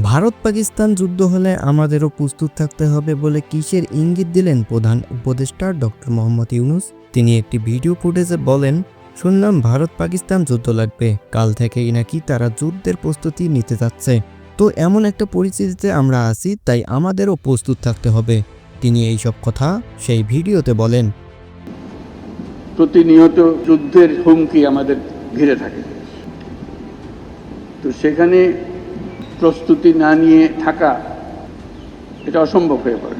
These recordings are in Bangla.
ভারত পাকিস্তান যুদ্ধ হলে আমাদেরও প্রস্তুত থাকতে হবে বলে কিসের ইঙ্গিত দিলেন প্রধান উপদেষ্টা ডক্টর মোহাম্মদ ইউনুস? তিনি একটি ভিডিও ফুটেজে বলেন, শুনলাম ভারত পাকিস্তান যুদ্ধ লাগবে। কাল থেকেই নাকি তারা যুদ্ধের প্রস্তুতি নিতে যাচ্ছে। তো এমন একটা পরিস্থিতিতে আমরা আছি, তাই আমাদেরও প্রস্তুত থাকতে হবে। তিনি এইসব কথা সেই ভিডিওতে বলেন। প্রতিনিয়ত যুদ্ধের হুমকি আমাদের ঘিরে থাকে। তো সেখানে প্রস্তুতি না নিয়ে থাকা, এটা অসম্ভব হয়ে পড়ে।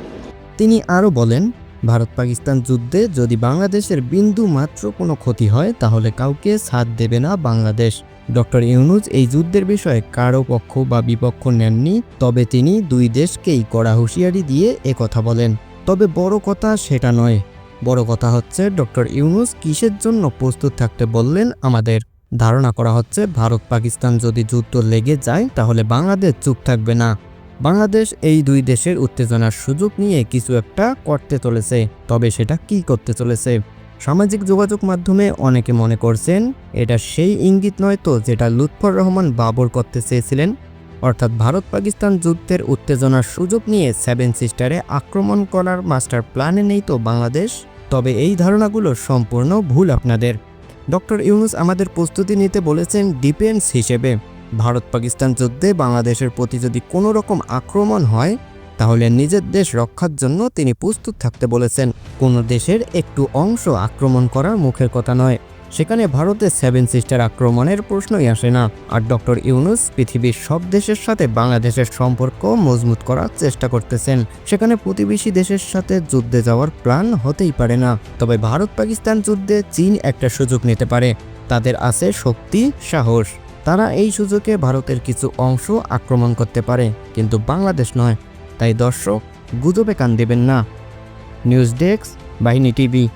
তিনি আরও বলেন, ভারত পাকিস্তান যুদ্ধে যদি বাংলাদেশের বিন্দু মাত্র কোনো ক্ষতি হয়, তাহলে কাউকে সাথ দেবে না বাংলাদেশ। ডক্টর ইউনুস এই যুদ্ধের বিষয়ে কারও পক্ষ বা বিপক্ষ নেননি, তবে তিনি দুই দেশকেই কড়া হুঁশিয়ারি দিয়ে কথা বলেন। তবে বড় কথা সেটা নয়। বড় কথা হচ্ছে ডক্টর ইউনুস কিসের জন্য প্রস্তুত থাকতে বললেন আমাদের ধারণা করা হচ্ছে, ভারত পাকিস্তান যদি যুদ্ধ লেগে যায়, তাহলে বাংলাদেশ চুপ থাকবে না। বাংলাদেশ এই দুই দেশের উত্তেজনার সুযোগ নিয়ে কিছু একটা করতে চলেছে, তবে সেটা কি করতে চলেছে? সামাজিক যোগাযোগ মাধ্যমে অনেকে মনে করছেন, এটা সেই ইঙ্গিত নয় তো যেটা লুৎফর রহমান বাবর করতে চেয়েছিলেন। অর্থাৎ ভারত পাকিস্তান যুদ্ধের উত্তেজনার সুযোগ নিয়ে সেভেন সিস্টারে আক্রমণ করার মাস্টার প্ল্যানে নেই তো বাংলাদেশ? তবে এই ধারণাগুলো সম্পূর্ণ ভুল আপনাদের। ডক্টর ইউনুস আমাদের প্রস্তুতি নিতে বলেছেন ডিফেন্স হিসেবে। ভারত পাকিস্তান যুদ্ধে বাংলাদেশের প্রতি যদি কোনো রকম আক্রমণ হয়, তাহলে নিজের দেশ রক্ষার জন্য তিনি প্রস্তুত থাকতে বলেছেন। কোনো দেশের একটু অংশ আক্রমণ করার মুখের কথা নয়। সেখানে ভারতের সেভেন সিস্টার আক্রমণের প্রশ্নই আসে না। আর ডক্টর ইউনুস পৃথিবীর সব দেশের সাথে বাংলাদেশের সম্পর্ক মজবুত করার চেষ্টা করতেছেন। সেখানে প্রতিবেশী দেশের সাথে যুদ্ধে যাওয়ার প্ল্যান হতেই পারে না। তবে ভারত পাকিস্তান যুদ্ধে চীন একটা সুযোগ নিতে পারে। তাদের আছে শক্তি, সাহস। তারা এই সুযোগে ভারতের কিছু অংশ আক্রমণ করতে পারে। কিন্তু বাংলাদেশ নয়। তাই দর্শক, গুজবে কান দেবেন না। News desk, Bahini TV.